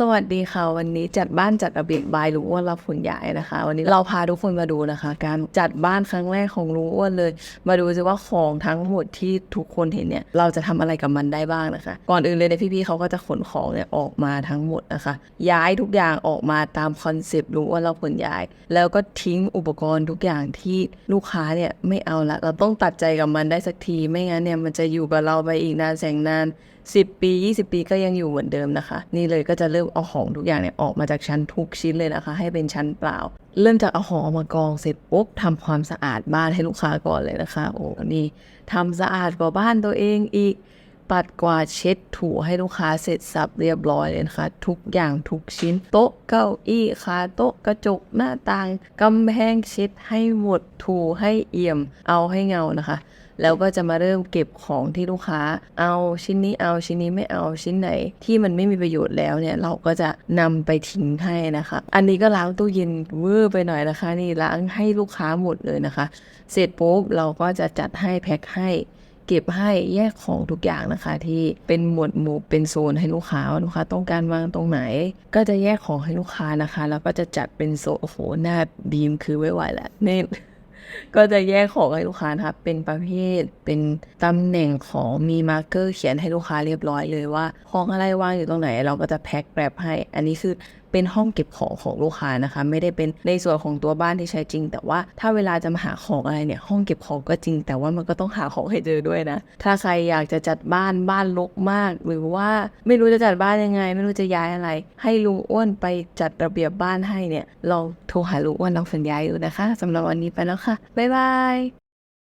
สวัสดีค่ะ วันนี้จัดบ้านจัดระเบียบบายลุงอ้วนรับผลย้ายนะคะ วันนี้เราพาทุกคนมาดูนะคะ การจัดบ้านครั้งแรกของลุงอ้วนเลย มาดูซิว่าของทั้งหมดที่ทุกคนเห็นเนี่ยเราจะทำอะไรกับมันได้บ้างนะคะ ก่อนอื่นเลยเนี่ยพี่ๆเขาก็จะขนของเนี่ยออกมาทั้งหมดนะคะ ย้ายทุกอย่างออกมาตามคอนเซปต์ลุงอ้วนรับผลย้าย แล้วก็ทิ้งอุปกรณ์ทุกอย่างที่ลูกค้าเนี่ยไม่เอาละเราต้องตัดใจกับมันได้สักทีไม่งั้นเนี่ยมันจะอยู่กับเราไปอีกนานแสนนาน 10 ปี 20 ปีก็ยังอยู่เหมือนเดิมนะคะ นี่เลยก็จะเริ่มเอาของทุกอย่างเนี่ยออกมาจากชั้นทุกชิ้นเลยนะคะ ให้เป็นชั้นเปล่า เริ่มจากเอาของออกมากองเสร็จปุ๊บทำความสะอาดบ้านให้ลูกค้าก่อนเลยนะคะ โอ้นี่ทำสะอาดกว่าบ้านตัวเองอีก ปัดกวาดเช็ดถูให้ลูกค้าเสร็จสับเรียบร้อยเลยนะคะ ทุกอย่างทุกชิ้น โต๊ะเก้าอี้ขาโต๊ะกระจกหน้าต่างกำแพงเช็ดให้หมดถูให้เอี่ยม เอาให้เงานะคะ แล้วก็จะมาเริ่มเก็บของที่ลูกค้า เอาชิ้นนี้เอาชิ้นนี้ไม่เอาชิ้นไหน ที่มันไม่มีประโยชน์แล้วเนี่ยเราก็จะนำไปทิ้งให้นะคะ อันนี้ก็ล้างตู้เย็นเวอร์ไปหน่อยนะคะ นี่ล้างให้ลูกค้าหมดเลยนะคะ เสร็จปุ๊บเราก็จะจัดให้แพ็คให้ เก็บให้แยกของทุกอย่างนะคะ ที่เป็นหมวดหมู่เป็นโซนให้ลูกค้าว่าลูกค้าต้องการวางตรงไหน ก็จะแยกของให้ลูกค้านะคะ แล้วก็จะจัดเป็นโซนโอ้โหหน้าบีมคือไม่ไหวแล้วนี่ก็จะแยกของให้ลูกค้านะคะเป็นประเภท เป็นตำแหน่งของมีมาร์กเกอร์เขียนให้ลูกค้าเรียบร้อยเลยว่า ของอะไรวางอยู่ตรงไหน เราก็จะแพ็คแบบให้ อันนี้คือ เป็นห้องเก็บของของลูกค้านะคะ ไม่ได้เป็นในส่วนของตัวบ้านที่ใช้จริง แต่ว่าถ้าเวลาจะมาหาของอะไรเนี่ยห้องเก็บของก็จริง แต่ว่ามันก็ต้องหาของให้เจอด้วยนะ ถ้าใครอยากจะจัดบ้านบ้านรกมาก หรือว่าไม่รู้จะจัดบ้านยังไง ไม่รู้จะย้ายอะไร ให้ลุงอ้วนไปจัดระเบียบบ้านให้เนี่ยลองโทรหาลุงอ้วนลองสัญญาดูนะคะสำหรับวันนี้ไปแล้วค่ะบ๊ายบาย